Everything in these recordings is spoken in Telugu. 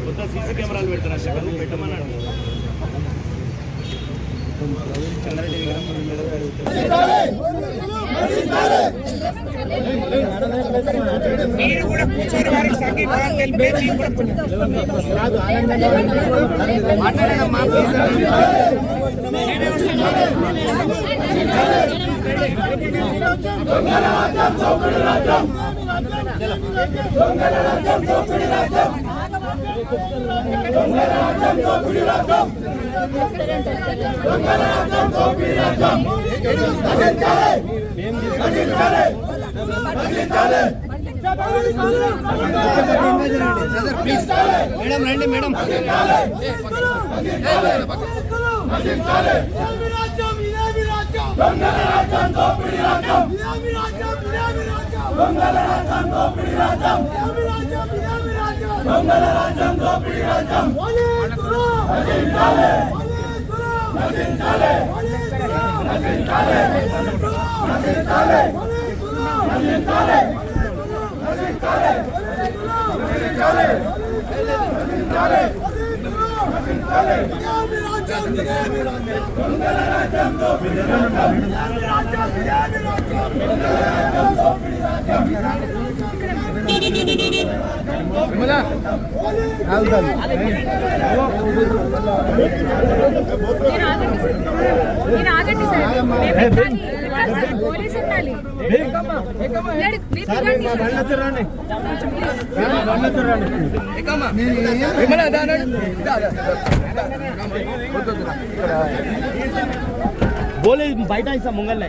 కొత్త సీసీ కెమెరాలు పెడతారా అక్కడ పెట్టమన్నాడు. చంద్రరెడ్డి మీరు మీద అడుగుతారు మీరు కూడా కూర్చొని వారికి సంఘీభావం తెలిపే మీరు కూడా మేడం రండి మేడం ఆగండి సార్ మేము ఎక్కాలి. ఎక్కాలి బోలే బయట ఇస్తా ముంగల్లే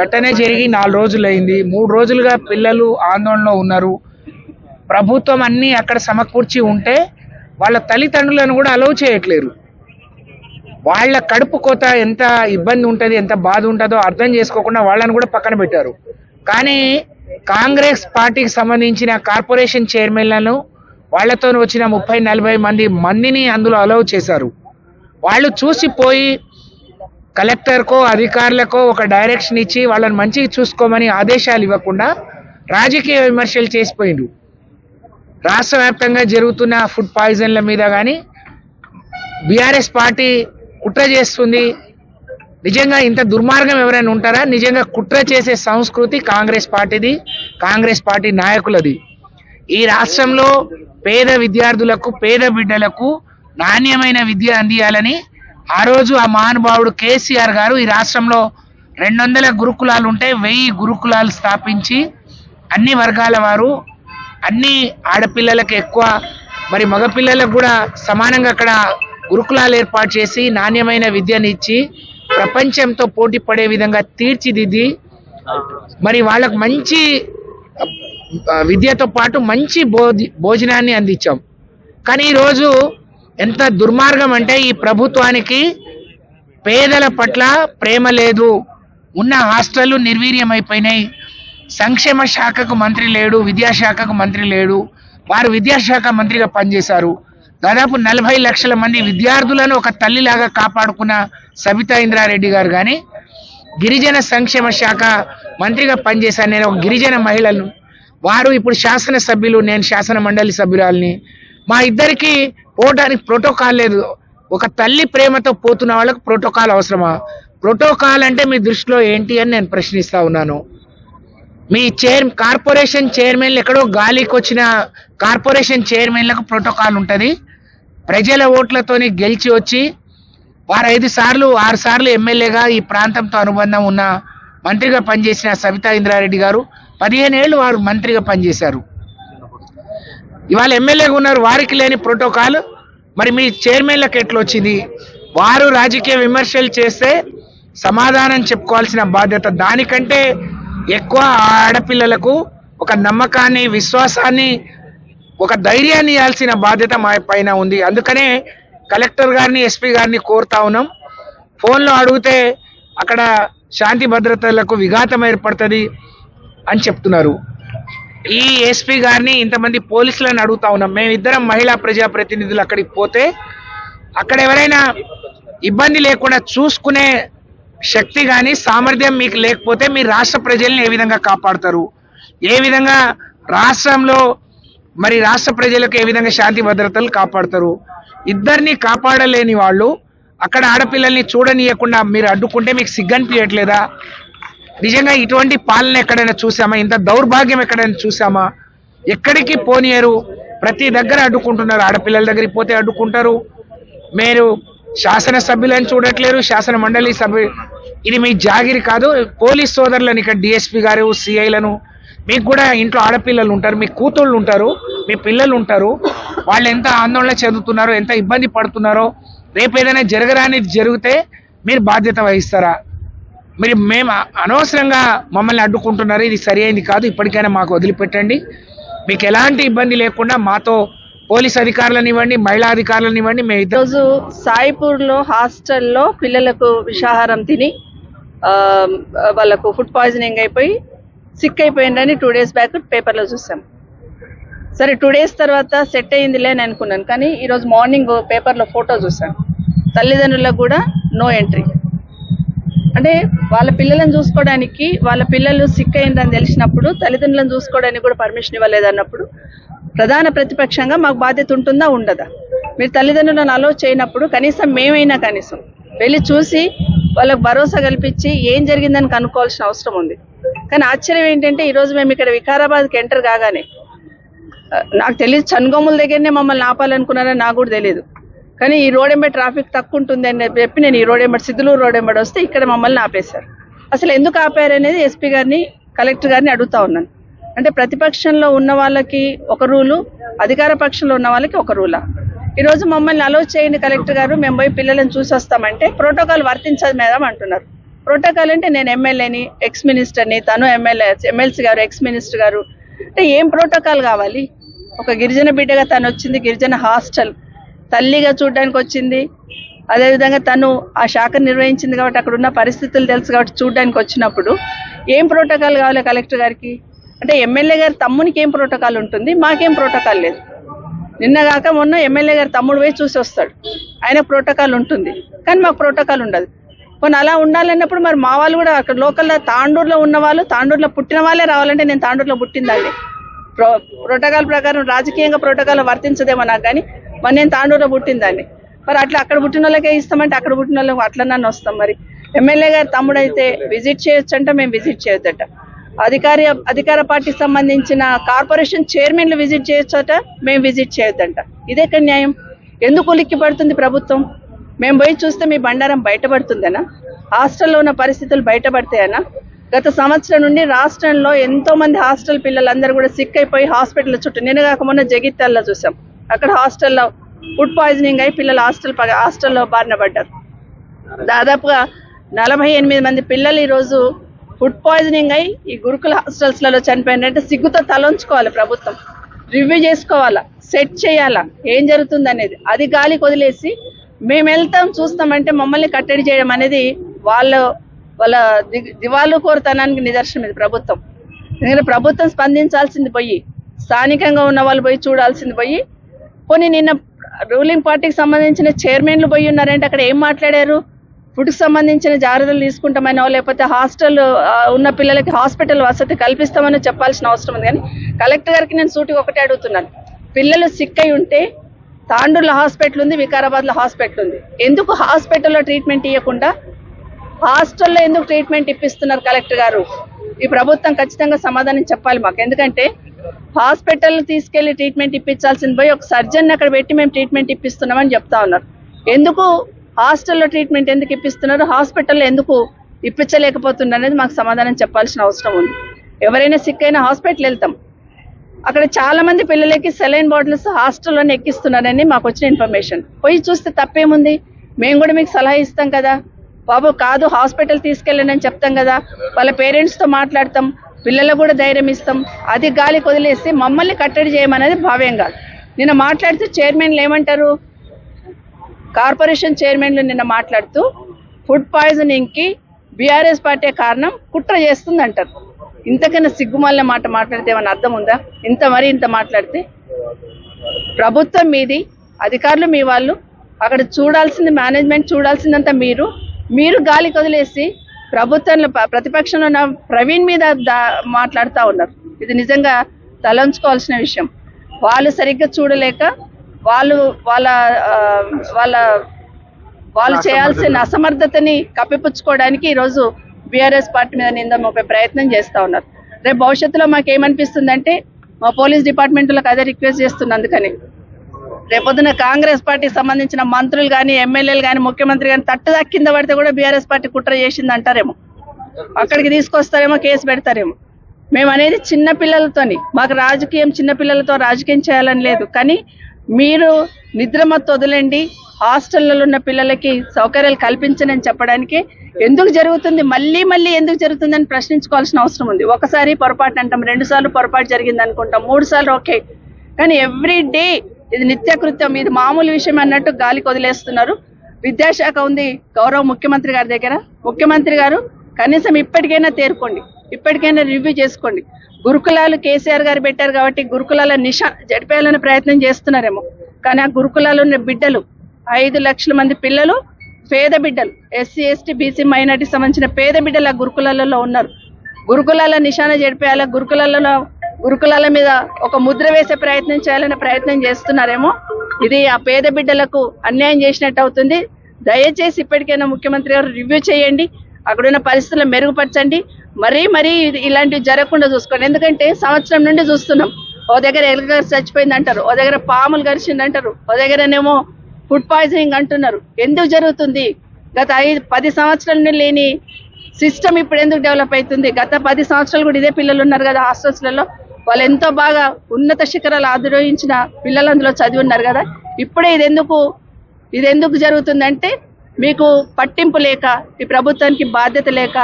ఘటన జరిగి నాలుగు రోజులైంది. మూడు రోజులుగా పిల్లలు ఆందోళనలో ఉన్నారు. ప్రభుత్వం అన్నీ అక్కడ సమకూర్చి ఉంటే వాళ్ళ తల్లిదండ్రులను కూడా అలౌ చేయట్లేరు. వాళ్ళ కడుపు కోత ఎంత ఇబ్బంది ఉంటుంది ఎంత బాధ ఉంటుందో అర్థం చేసుకోకుండా వాళ్ళని కూడా పక్కన పెట్టారు. కానీ కాంగ్రెస్ పార్టీకి సంబంధించిన కార్పొరేషన్ చైర్మన్లను వాళ్ళతో వచ్చిన ముప్పై నలభై మంది మందిని అందులో అలౌ చేశారు. వాళ్ళు చూసిపోయి కలెక్టర్కో అధికారులకో ఒక డైరెక్షన్ ఇచ్చి వాళ్ళని మంచిగా చూసుకోమని ఆదేశాలు ఇవ్వకుండా రాజకీయ విమర్శలు చేసిపోయిండు రాష్ట్ర వ్యాప్తంగా జరుగుతున్న ఫుడ్ పాయిజన్ల మీద కానీ బీఆర్ఎస్ పార్టీ కుట్ర చేస్తుంది. నిజంగా ఇంత దుర్మార్గం ఎవరైనా ఉంటారా? నిజంగా కుట్ర చేసే సంస్కృతి కాంగ్రెస్ పార్టీది కాంగ్రెస్ పార్టీ నాయకులది. ఈ రాష్ట్రంలో పేద విద్యార్థులకు పేద బిడ్డలకు నాణ్యమైన విద్య అందియాలని ఆ రోజు ఆ మహానుభావుడు కేసీఆర్ గారు ఈ రాష్ట్రంలో రెండు వందల గురుకులాలు ఉంటే వెయ్యి గురుకులాలు స్థాపించి అన్ని వర్గాల వారు అన్ని ఆడపిల్లలకు ఎక్కువ మరి మగపిల్లలకు కూడా సమానంగా అక్కడ గురుకులాలు ఏర్పాటు చేసి నాణ్యమైన విద్యనిచ్చి ప్రపంచంతో పోటీ పడే విధంగా తీర్చిదిద్ది మరి వాళ్ళకు మంచి విద్యతో పాటు మంచి భోజ భోజనాన్ని అందించాం. కానీ ఈరోజు ఎంత దుర్మార్గం అంటే ఈ ప్రభుత్వానికి పేదల పట్ల ప్రేమ లేదు. ఉన్న హాస్టళ్ళు నిర్వీర్యమైపోయినాయి. సంక్షేమ శాఖకు మంత్రి లేడు విద్యాశాఖకు మంత్రి లేడు. వారు విద్యాశాఖ మంత్రిగా పనిచేశారు. దాదాపు నలభై లక్షల మంది విద్యార్థులను ఒక తల్లిలాగా కాపాడుకున్న సబితా ఇంద్రారెడ్డి గారు కానీ గిరిజన సంక్షేమ శాఖ మంత్రిగా పనిచేశాను నేను ఒక గిరిజన మహిళలను వారు ఇప్పుడు శాసనసభ్యులు నేను శాసన మండలి సభ్యురాలని. మా ఇద్దరికి పోవడానికి ప్రోటోకాల్ లేదు. ఒక తల్లి ప్రేమతో పోతున్న వాళ్ళకు ప్రోటోకాల్ అవసరమా? ప్రోటోకాల్ అంటే మీ దృష్టిలో ఏంటి అని నేను ప్రశ్నిస్తా ఉన్నాను. మీ చైర్ కార్పొరేషన్ చైర్మన్లు ఎక్కడో గాలికి వచ్చిన కార్పొరేషన్ చైర్మన్లకు ప్రోటోకాల్ ఉంటుంది. ప్రజల ఓట్లతోని గెలిచి వచ్చి వారు ఐదు సార్లు ఆరు సార్లు ఎమ్మెల్యేగా ఈ ప్రాంతంతో అనుబంధం ఉన్న మంత్రిగా పనిచేసిన సవితా ఇంద్రారెడ్డి గారు పదిహేను ఏళ్ళు వారు మంత్రిగా పనిచేశారు. ఇవాళ ఎమ్మెల్యేగా ఉన్నారు వారికి లేని ప్రోటోకాల్ మరి మీ చైర్మన్లకు ఎట్లా వచ్చింది? వారు రాజకీయ విమర్శలు చేస్తే సమాధానం చెప్పుకోవాల్సిన బాధ్యత దానికంటే ఎక్కువ ఆడపిల్లలకు ఒక నమ్మకాన్ని విశ్వాసాన్ని ఒక ధైర్యాన్ని ఇవ్వాల్సిన బాధ్యత మా పైన ఉంది. అందుకనే కలెక్టర్ గారిని ఎస్పీ గారిని కోరుతా ఉన్నాం. ఫోన్లో అడిగితే అక్కడ శాంతి భద్రతలకు విఘాతం ఏర్పడుతుంది అని చెప్తున్నారు. ఈ ఎస్పీ గారిని ఇంతమంది పోలీసులను అడుగుతా ఉన్నాం. మేమిద్దరం మహిళా ప్రజాప్రతినిధులు అక్కడికి పోతే అక్కడ ఎవరైనా ఇబ్బంది లేకుండా చూసుకునే శక్తి కానీ సామర్థ్యం మీకు లేకపోతే మీ రాష్ట్ర ప్రజల్ని ఏ విధంగా కాపాడతారు? ఏ విధంగా రాష్ట్రంలో మరి రాష్ట్ర ప్రజలకు ఏ విధంగా శాంతి భద్రతలు కాపాడతారు? ఇద్దరిని కాపాడలేని వాళ్ళు అక్కడ ఆడపిల్లల్ని చూడనీయకుండా మీరు అడ్డుకుంటే మీకు సిగ్గనిపించట్లేదా నిజంగా ఇటువంటి పాలన ఎక్కడైనా చూసామా ఇంత దౌర్భాగ్యం ఎక్కడైనా చూసామా ఎక్కడికి పోనీయరు. ప్రతి దగ్గర అడ్డుకుంటున్నారు. ఆడపిల్లల దగ్గరికి పోతే అడ్డుకుంటారు. మీరు శాసన సభ్యులను చూడట్లేరు. శాసన మండలి సభ్యు ఇది మీ జాగిరి కాదు. పోలీస్ సోదరులను ఇక్కడ డిఎస్పీ గారు సిఐలను మీకు కూడా ఇంట్లో ఆడపిల్లలు ఉంటారు. మీ కూతుళ్ళు ఉంటారు. మీ పిల్లలు ఉంటారు. వాళ్ళు ఎంత ఆందోళన చెందుతున్నారో ఎంత ఇబ్బంది పడుతున్నారో రేపు ఏదైనా జరగరానిది జరిగితే మీరు బాధ్యత వహిస్తారా? మీరు మేము అనవసరంగా మమ్మల్ని అడ్డుకుంటున్నారు. ఇది సరి కాదు. ఇప్పటికైనా మాకు వదిలిపెట్టండి. మీకు ఎలాంటి ఇబ్బంది లేకుండా మాతో పోలీస్ అధికారులను ఇవ్వండి మహిళా అధికారులను ఇవ్వండి. మేము ఈరోజు సాయిపూర్లో హాస్టల్లో పిల్లలకు విషాహారం తిని వాళ్ళకు ఫుడ్ పాయిజనింగ్ అయిపోయి సిక్ అయిపోయిందని టూ డేస్ బ్యాక్ పేపర్లో చూసాం. సరే టూ డేస్ తర్వాత సెట్ అయ్యిందిలే అని అనుకున్నాను. కానీ ఈరోజు మార్నింగ్ పేపర్లో ఫోటో చూసాను తల్లిదండ్రులకు కూడా నో ఎంట్రీ. అంటే వాళ్ళ పిల్లలను చూసుకోవడానికి వాళ్ళ పిల్లలు సిక్ అయిందని తెలిసినప్పుడు తల్లిదండ్రులను చూసుకోవడానికి కూడా పర్మిషన్ ఇవ్వలేదు అన్నప్పుడు ప్రధాన ప్రతిపక్షంగా మాకు బాధ్యత ఉంటుందా? ఉండదా. మీరు తల్లిదండ్రులను అలో చేయనప్పుడు కనీసం మేమైనా కనీసం వెళ్ళి చూసి వాళ్ళకు భరోసా కల్పించి ఏం జరిగిందని కనుక్కోవాల్సిన అవసరం ఉంది. కానీ ఆశ్చర్యం ఏంటంటే ఈరోజు మేము ఇక్కడ వికారాబాద్కి ఎంటర్ కాగానే నాకు తెలియదు చనుగోముల దగ్గరనే మమ్మల్ని ఆపాలనుకున్నారని నాకు కూడా తెలియదు. కానీ ఈ రోడ్ ఎంబడి ట్రాఫిక్ తక్కువ ఉంటుంది అని చెప్పి నేను ఈ రోడ్ ఎంబడి సిద్ధులూరు రోడ్ ఎంబడి వస్తే ఇక్కడ మమ్మల్ని ఆపేశారు. అసలు ఎందుకు ఆపారు అనేది ఎస్పీ గారిని కలెక్టర్ గారిని అడుగుతా ఉన్నాను. అంటే ప్రతిపక్షంలో ఉన్న వాళ్ళకి ఒక రూలు అధికార పక్షంలో ఉన్న వాళ్ళకి ఒక రూలా. ఈరోజు మమ్మల్ని అలో చేయండి కలెక్టర్ గారు మేము పోయి పిల్లలను చూసి వస్తామంటే ప్రోటోకాల్ వర్తించదు మేడం అంటున్నారు. ప్రోటోకాల్ అంటే నేను ఎమ్మెల్యేని ఎక్స్ మినిస్టర్ని తను ఎమ్మెల్యే ఎమ్మెల్సీ గారు ఎక్స్ మినిస్టర్ గారు. అంటే ఏం ప్రోటోకాల్ కావాలి? ఒక గిరిజన బిడ్డగా తను వచ్చింది గిరిజన హాస్టల్. తల్లిగా చూడడానికి వచ్చింది. అదేవిధంగా తను ఆ శాఖ నిర్వహించింది కాబట్టి అక్కడ ఉన్న పరిస్థితులు తెలుసు కాబట్టి చూడడానికి వచ్చినప్పుడు ఏం ప్రోటోకాల్ కావాలి కలెక్టర్ గారికి? అంటే ఎమ్మెల్యే గారి తమ్మునికి ఏం ప్రోటోకాల్ ఉంటుంది? మాకేం ప్రోటోకాల్ లేదు. నిన్న కాక మొన్న ఎమ్మెల్యే గారి తమ్ముడు పోయి చూసి వస్తాడు. ఆయన ప్రోటోకాల్ ఉంటుంది. కానీ మాకు ప్రోటోకాల్ ఉండదు. కొన్ని అలా ఉండాలన్నప్పుడు మరి మా వాళ్ళు కూడా అక్కడ లోకల్లో తాండూరులో ఉన్న వాళ్ళు తాండూరులో పుట్టిన వాళ్ళే రావాలంటే నేను తాండూరులో పుట్టిందండి ప్రో ప్రోటోకాల్ ప్రకారం రాజకీయంగా ప్రోటోకాల్ వర్తించదేమో నాకు కానీ మరి నేను తాండూరులో పుట్టిందాన్ని మరి అట్లా అక్కడ పుట్టిన వాళ్ళకే ఇస్తామంటే అక్కడ పుట్టిన వాళ్ళకి అట్లా నన్ను వస్తాం మరి. ఎమ్మెల్యే గారి తమ్ముడు అయితే విజిట్ చేయొచ్చు అంటే మేము విజిట్ చేయొద్దట. అధికారి అధికార పార్టీకి సంబంధించిన కార్పొరేషన్ చైర్మన్లు విజిట్ చేయొచ్చట మేము విజిట్ చేయొద్దంట. ఇదే న్యాయం. ఎందుకు ఉలిక్కి పడుతుంది ప్రభుత్వం? మేము పోయి చూస్తే మీ బండారం బయటపడుతుందనా? హాస్టల్లో ఉన్న పరిస్థితులు బయటపడతాయనా? గత సంవత్సరం నుండి రాష్ట్రంలో ఎంతో మంది హాస్టల్ పిల్లలందరూ కూడా సిక్ అయిపోయి హాస్పిటల్ చుట్టూ నేను కాక మొన్న జగిత్యాల్లో చూసాం. అక్కడ హాస్టల్లో ఫుడ్ పాయిజనింగ్ అయి పిల్లలు హాస్టల్ హాస్టల్లో బారిన పడ్డారు. దాదాపుగా నలభై ఎనిమిది మంది పిల్లలు ఈరోజు ఫుడ్ పాయిజనింగ్ అయి ఈ గురుకుల హాస్టల్స్లలో చనిపోయినంటే సిగ్గుతో తలంచుకోవాలి ప్రభుత్వం. రివ్యూ చేసుకోవాలా సెట్ చేయాలా ఏం జరుగుతుంది అనేది అది గాలికి వదిలేసి మేము వెళ్తాం చూస్తామంటే మమ్మల్ని కట్టడి చేయడం అనేది వాళ్ళ వాళ్ళ ది- దివాలు కోరుతనానికి నిదర్శనం ఇది ప్రభుత్వం. ఎందుకంటే ప్రభుత్వం స్పందించాల్సింది పోయి స్థానికంగా ఉన్న వాళ్ళు పోయి చూడాల్సింది పోయి పోనీ నిన్న రూలింగ్ పార్టీకి సంబంధించిన చైర్మన్లు పోయి ఉన్నారంటే అక్కడ ఏం మాట్లాడారు? ఫుడ్కి సంబంధించిన జాగ్రత్తలు తీసుకుంటామనో లేకపోతే హాస్టల్ ఉన్న పిల్లలకి హాస్పిటల్ వసతి కల్పిస్తామని చెప్పాల్సిన అవసరం ఉంది. కానీ కలెక్టర్ గారికి నేను సూటిగా ఒకటే అడుగుతున్నాను. పిల్లలు సిక్ అయి ఉంటే తాండూరులో హాస్పిటల్ ఉంది వికారాబాద్లో హాస్పిటల్ ఉంది. ఎందుకు హాస్పిటల్లో ట్రీట్మెంట్ ఇవ్వకుండా హాస్టల్లో ఎందుకు ట్రీట్మెంట్ ఇప్పిస్తున్నారు కలెక్టర్ గారు? ఈ ప్రభుత్వం ఖచ్చితంగా సమాధానం చెప్పాలి మాకు. ఎందుకంటే హాస్పిటల్ తీసుకెళ్ళి ట్రీట్మెంట్ ఇప్పించాల్సింది పోయి ఒక సర్జన్ అక్కడ పెట్టి మేము ట్రీట్మెంట్ ఇప్పిస్తున్నామని చెప్తా ఉన్నారు. ఎందుకు హాస్టల్లో ట్రీట్మెంట్ ఎందుకు ఇప్పిస్తున్నారు? హాస్పిటల్లో ఎందుకు ఇప్పించలేకపోతున్నారు అనేది మాకు సమాధానం చెప్పాల్సిన అవసరం ఉంది. ఎవరైనా సిక్ అయినా హాస్పిటల్ వెళ్తాం. అక్కడ చాలా మంది పిల్లలకి సెలైన్ బాటిల్స్ హాస్టల్లోనే ఎక్కిస్తున్నారని మాకు వచ్చిన ఇన్ఫర్మేషన్ పోయి చూస్తే తప్పేముంది? మేము కూడా మీకు సలహా ఇస్తాం కదా. బాబు కాదు హాస్పిటల్ తీసుకెళ్ళండి అని చెప్తాం కదా. వాళ్ళ పేరెంట్స్తో మాట్లాడతాం. పిల్లలకు కూడా ధైర్యం ఇస్తాం. అది గాలికి వదిలేసి మమ్మల్ని కట్టడి చేయమనేది భావ్యం కాదు. నిన్న మాట్లాడుతూ చైర్మన్లు ఏమంటారు? కార్పొరేషన్ చైర్మన్లు నిన్న మాట్లాడుతూ ఫుడ్ పాయిజనింగ్కి బీఆర్ఎస్ పార్టీ కారణం కుట్ర చేస్తుంది అంటారు ఇంతకన్నా సిగ్గుమాలిన మాట మాట్లాడితే ఏమైనా అర్థం ఉందా? ఇంత మరీ ఇంత మాట్లాడితే? ప్రభుత్వం మీది అధికారులు మీ వాళ్ళు. అక్కడ చూడాల్సింది మేనేజ్మెంట్ చూడాల్సిందంతా మీరు. మీరు గాలికి వదిలేసి ప్రభుత్వంలో ప్రతిపక్షంలో ఉన్న ప్రవీణ్ మీద మాట్లాడుతూ ఉన్నారు. ఇది నిజంగా తలంచుకోవాల్సిన విషయం. వాళ్ళు సరిగ్గా చూడలేక వాళ్ళు వాళ్ళ వాళ్ళ వాళ్ళు చేయాల్సిన అసమర్థతని కప్పిపుచ్చుకోవడానికి ఈరోజు బీఆర్ఎస్ పార్టీ మీద నింద మోపే ప్రయత్నం చేస్తా ఉన్నారు. రేపు భవిష్యత్తులో మాకు ఏమనిపిస్తుందంటే మా పోలీస్ డిపార్ట్మెంట్లకు అదే రిక్వెస్ట్ చేస్తున్నా అందుకని రేపొద్దున కాంగ్రెస్ పార్టీకి సంబంధించిన మంత్రులు కానీ ఎమ్మెల్యేలు కానీ ముఖ్యమంత్రి కానీ తట్టుదా కింద పడితే కూడా బీఆర్ఎస్ పార్టీ కుట్ర చేసింది అంటారేమో అక్కడికి తీసుకొస్తారేమో కేసు పెడతారేమో. మేము అనేది చిన్నపిల్లలతోని మాకు రాజకీయం చిన్న పిల్లలతో రాజకీయం చేయాలని లేదు. కానీ మీరు నిద్రమత్తు వదిలేండి హాస్టళ్ళలో ఉన్న పిల్లలకి సౌకర్యాలు కల్పించనని చెప్పడానికి ఎందుకు జరుగుతుంది మళ్ళీ మళ్ళీ ఎందుకు జరుగుతుందని ప్రశ్నించుకోవాల్సిన అవసరం ఉంది. ఒకసారి పొరపాటు అంటాం రెండు సార్లు పొరపాటు జరిగింది అనుకుంటాం మూడు సార్లు ఓకే. కానీ ఎవ్రీ డే ఇది నిత్యకృత్యం. ఇది మామూలు విషయం అన్నట్టు గాలికి వదిలేస్తున్నారు. విద్యాశాఖ ఉంది. గౌరవ ముఖ్యమంత్రి గారి దగ్గర. ముఖ్యమంత్రి గారు కనీసం ఇప్పటికైనా తేరుకోండి. ఇప్పటికైనా రివ్యూ చేసుకోండి. గురుకులాలు కేసీఆర్ గారు పెట్టారు కాబట్టి గురుకులాల నిషా జడిపేయాలనే ప్రయత్నం చేస్తున్నారేమో. కానీ ఆ గురుకులాలు ఉన్న బిడ్డలు ఐదు లక్షల మంది పిల్లలు పేద బిడ్డలు ఎస్సీ ఎస్టీ బీసీ మైనార్టీ సంబంధించిన పేద బిడ్డలు ఆ గురుకులాలలో ఉన్నారు. గురుకులాల నిషాన జడిపేయాల గురుకులాలలో గురుకులాల మీద ఒక ముద్ర వేసే ప్రయత్నం చేయాలనే ప్రయత్నం చేస్తున్నారేమో. ఇది ఆ పేద బిడ్డలకు అన్యాయం చేసినట్టు అవుతుంది. దయచేసి ఇప్పటికైనా ముఖ్యమంత్రి గారు రివ్యూ చేయండి. అక్కడున్న పరిస్థితులను మెరుగుపరచండి. మరీ మరీ ఇలాంటివి జరగకుండా చూసుకోండి. ఎందుకంటే సంవత్సరం నుండి చూస్తున్నాం. ఓ దగ్గర ఎలుక చచ్చిపోయింది అంటారు. ఓ దగ్గర పాములు గరిచింది అంటారు. ఓ దగ్గరనేమో ఫుడ్ పాయిజనింగ్ అంటున్నారు. ఎందుకు జరుగుతుంది? గత ఐదు పది సంవత్సరాల నుండి లేని సిస్టమ్ ఇప్పుడు ఎందుకు డెవలప్ అవుతుంది? గత పది సంవత్సరాలు కూడా ఇదే పిల్లలు ఉన్నారు కదా హాస్టల్స్లలో. వాళ్ళు ఎంతో బాగా ఉన్నత శిఖరాలు ఆధిరోహించిన పిల్లలు అందులో చదివి ఉన్నారు కదా. ఇప్పుడే ఇది ఎందుకు ఇది ఎందుకు జరుగుతుందంటే మీకు పట్టింపు లేక ఈ ప్రభుత్వానికి బాధ్యత లేక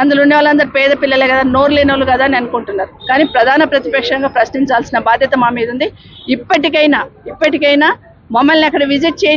అందులో ఉన్న వాళ్ళందరూ పేద పిల్లలే కదా నోరు లేని వాళ్ళు కదా అని అనుకుంటున్నారు. కానీ ప్రధాన ప్రతిపక్షంగా ప్రశ్నించాల్సిన బాధ్యత మా మీద ఉంది. ఇప్పటికైనా ఇప్పటికైనా మమ్మల్ని అక్కడ విజిట్ చేయని